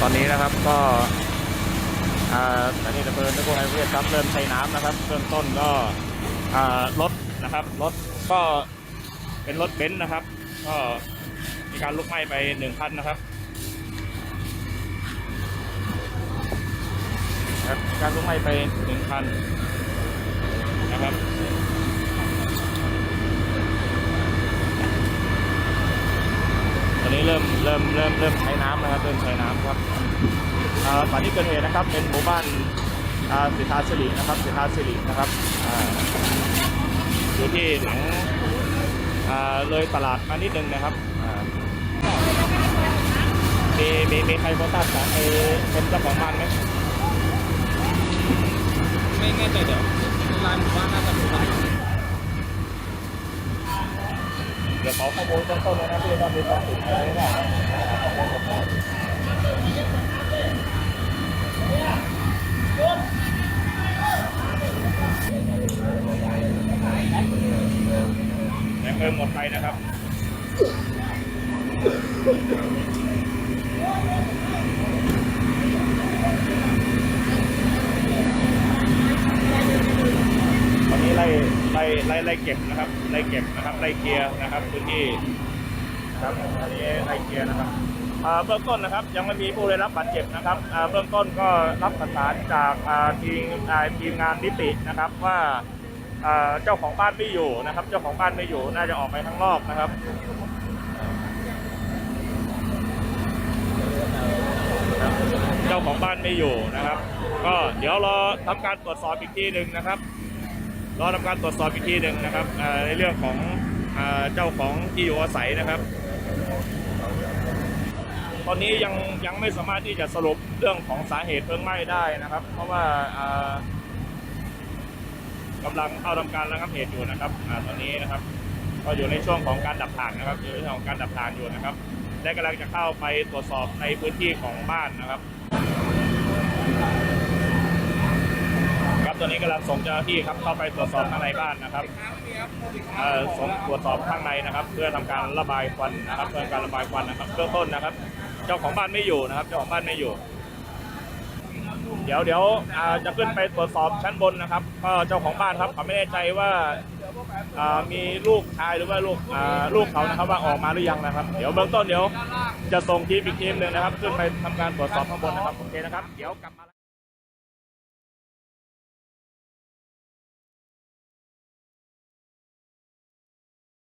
ตอนนี้นะครับก็อ่าสถานีดับเพลิงนครไทยประเทครับเริ่มใช้น้ำนะครับเริ่มต้นก็อ่ารถนะครับรถก็เป็นรถเบนซ์นะครับ ก็มีการลุกไหม้ไปหนึ่งคันนะครับครับการลุกไหม้ไปหนึ่งคันนะครับ ตอนนี้เริ่ มเริ่มเริ่มเริ่มใช้น้ำนะครับเริ่มใช้น้ำครับอ่าสถานที่เกิดเหตุนะครับ เป็นหมู่บ้านสิทธาสิรินะครับสิทธาสิรินะครับอยู่ที่หลังเลยตลาดมานิดนึงนะครับมีมีมีใครพอทราบจากไอ้เป็นเจ้าของบ้านไหมไม่แน่ใจเดี๋ยวลานหมู่บ้านน่าจะ ยต้นต้นเลยนะพี่ว่ามีความผิดอะไรบ้างแรงเพลิมหมดไปนะครับ ตอนนี้ไล่ไล่ไล่เก็บนะครับไล่เก็บนะครับไล่เคลียร์นะครับพื้นที่นะครับอันนี้ไล่เคลียร์นะครับเบื้องต้นนะครับยังไม่มีผู้ได้รับบาดเจ็บนะครับเบื้องต้นก็รับประสานจากทีมทีมงานนิตินะครับว่าเจ้าของบ้านไม่อยู่นะครับ เจ้าของบ้านไม่อยู่น่าจะออกไปข้างนอกนะครับเจ้าของบ้านไม่อยู่นะครับ ก็เดี๋ยวรอทำการตรวจสอบอีกทีหนึ่งนะครับ รอทำการตรวจสอบอีกทีหนึ่งนะครับในเรื่องของเจ้าของที่อยู่อาศัยนะครับ ตอนนี้ยังยังไม่สามารถที่จะสรุปเรื่องของสาเหตุเพลิงไหม้ได้นะครับ เพราะว่าอ่ากำลังเข้าทำการระงับเหตุอยู่นะครับอตอนนี้นะครับก็อยู่ในช่วงของการดับถ่านนะครับอยู่ในช่วงของการดับถ่านอยู่นะครับและกำลังจะเข้าไปตรวจสอบในพื้นที่ของบ้านนะครับ ตอนนี้กำลังส่งเจ้าหน้าที่ครับเข้าไปตรวจสอบข้างในบ้านนะครับส่งตรวจสอบข้างในนะครับ เพื่อทำการระบายควันนะครับ เพื่อการระบายควันนะครับเบื้องต้นนะครับ เจ้าของบ้านไม่อยู่นะครับ เจ้าของบ้านไม่อยู่ เดี๋ยวเดี๋ยวจะขึ้นไปตรวจสอบชั้นบนนะครับ ก็เจ้าของบ้านครับเขาไม่แน่ใจว่ามีลูกชายหรือว่าลูกลูกเขานะครับว่าออกมาหรือยังนะครับ เดี๋ยวเบื้องต้นเดี๋ยวจะส่งทีมอีกทีมหนึ่งนะครับ ขึ้นไปทำการตรวจสอบข้างบนนะครับโอเคนะครับ เดี๋ยวกลับมา